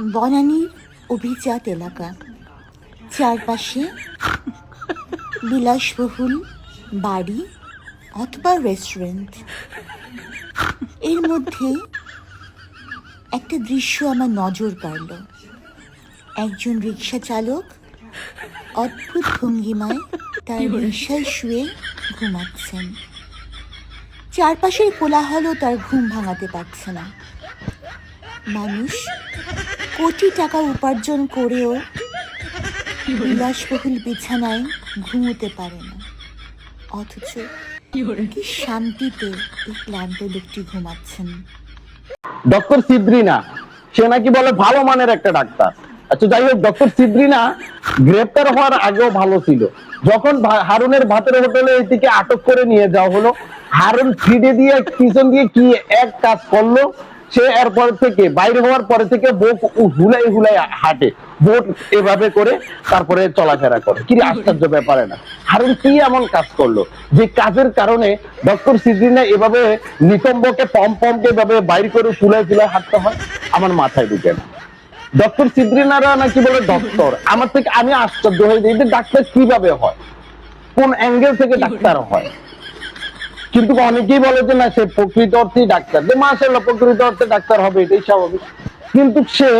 বনানীর অভিজাত এলাকা। চারপাশে বিলাসবহুল বাড়ি অথবা রেস্টুরেন্টের মধ্যে একটা দৃশ্য আমার নজর কাড়ল। একজন রিক্সা চালক অদ্ভুত ভঙ্গিমায় তার রিক্সায় শুয়ে ঘুমাচ্ছেন। চারপাশের কোলাহলও তার ঘুম ভাঙাতে পারছে না। মানুষ কোটি টাকা উপার্জন করেও বিলাসবহুল বিছানায় ঘুমোতে পারে না। অথচ কি শান্তিতে এই ক্লান্ত লোকটি ঘুমাচ্ছেন। ডক্টর সিদ্রিনা, সে নাকি বলে ভালো মানের একটা ডাক্তার। আচ্ছা যাই হোক, ডক্টর সিদ্রিনা গ্রেপ্তার হওয়ার আগেও ভালো ছিল। যখন হারুনের ভাতের হোটেলে এটিকে আটক করে নিয়ে যাওয়া হলো, হারুন ফিডে দিয়ে পিছন দিয়ে কি এক কাজ করল? সে এরপর থেকে, বাইরে হওয়ার পরে থেকে বোক হুলাই হুলাই হাঁটে। বোট এভাবে করে তারপরে চলাফেরা করে। কি আশ্চর্য ব্যাপারে না হারুন কি এমন কাজ করল? যে কাজের কারণে ডক্টর সিদ্দিনা এভাবে নিতম্বকে পম পমকে এভাবে বাইর করে ফুলায় ফুলায় হাঁটতে হয়? আমার মাথায় ঢুকে না। ডক্টর সিদ্রিনারা নাকি বলে, ডক্টর, আমার থেকে আমি আশ্চর্য হয়ে যাই। ডাক্তার কীভাবে হয়? কোন অ্যাঙ্গেল থেকে ডাক্তার হয়? কিন্তু অনেকেই বলে যে না, সে প্রকৃত অর্থেই ডাক্তার। যে মাসাল্লাহ প্রকৃত অর্থে ডাক্তার হবে, এটাই স্বাভাবিক। কিন্তু সে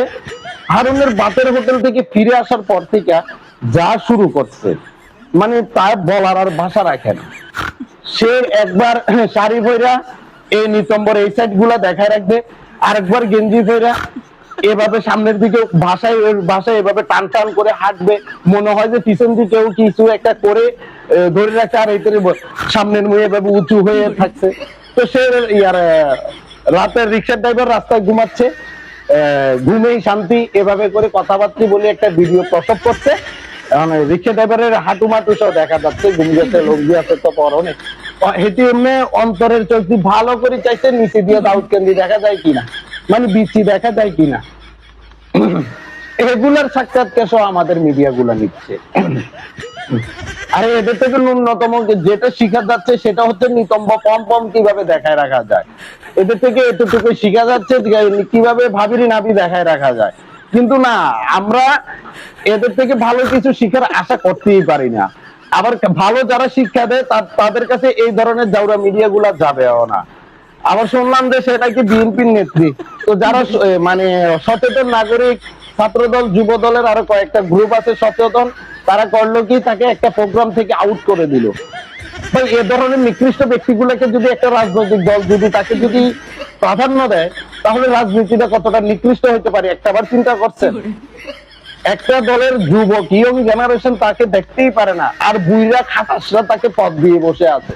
হারুনের বাতের হোটেল থেকে ফিরে আসার পর থেকে যা শুরু করছে মানে তার বলার আর ভাষা রাখে না। সে একবার শাড়ি ভৈরা এই নিতম্বর এই সাইডগুলা দেখায় রাখবে, আরেকবার গেঞ্জি ভৈরা এভাবে সামনের দিকে ভাষায় ভাষায় এভাবে টান টান করে হাঁটবে। মনে হয় যে পিছন দিকেও কিছু একটা করে ধরে রাখছে আর এইটারে সামনের মুখে এভাবে উঁচু হয়ে থাকছে। তো সে ইয়ার রাতের রিক্সার ড্রাইভার রাস্তায় ঘুমাচ্ছে। ঘুমেই শান্তি, এভাবে করে কথাবার্তা বলে একটা ভিডিও প্রসব করছে। মানে রিক্সা ড্রাইভারের হাঁটু মাটু সব দেখা যাচ্ছে, ঘুম গেছে, লোক দিয়ে আছে তো পরনে। হেঁটে এমনি অন্তরের চোখটি ভালো করে চাইছে, নিচে দিয়ে দাউদ কেন্দ্রি দেখা যায় কিনা। মানে বিচি দেখা যায় কিনা? রেগুলার সাক্ষাৎকার আমাদের মিডিয়া গুলা নিচ্ছে। আরে, এদের থেকে ন্যূনতম যেটা শিখা যাচ্ছে সেটা হচ্ছে নিতম্ব পম পম কীভাবে দেখায় রাখা যায়। এদের থেকে এতটুকু শিখা যাচ্ছে কীভাবে ভাবিরি নাবি দেখায় রাখা যায়। কিন্তু না, আমরা এদের থেকে ভালো কিছু শিখার আশা করতেই পারি না। আবার ভালো যারা শিক্ষা দেয় তাদের কাছে এই ধরনের জাউরা মিডিয়া গুলা যাবেও না। আবার শুনলাম যে সেটা কি বিএনপির নেত্রী। তো যারা মানে সচেতন নাগরিক ছাত্রদল যুব দলের আরও কয়েকটা গ্রুপ আছে সচেতন তারা করল কি তাকে একটা প্রোগ্রাম থেকে আউট করে দিল। ভাই এ ধরনের নিকৃষ্ট ব্যক্তিগুলোকে যদি একটা রাজনৈতিক দল যদি তাকে যদি প্রাধান্য দেয় তাহলে রাজনীতিটা কতটা নিকৃষ্ট হতে পারে একটা বার চিন্তা করছেন? একটা দলের যুবক ইয়ং জেনারেশন তাকে দেখতেই পারে না আর বুইরা খাটাসরা তাকে পথ দিয়ে বসে আছে।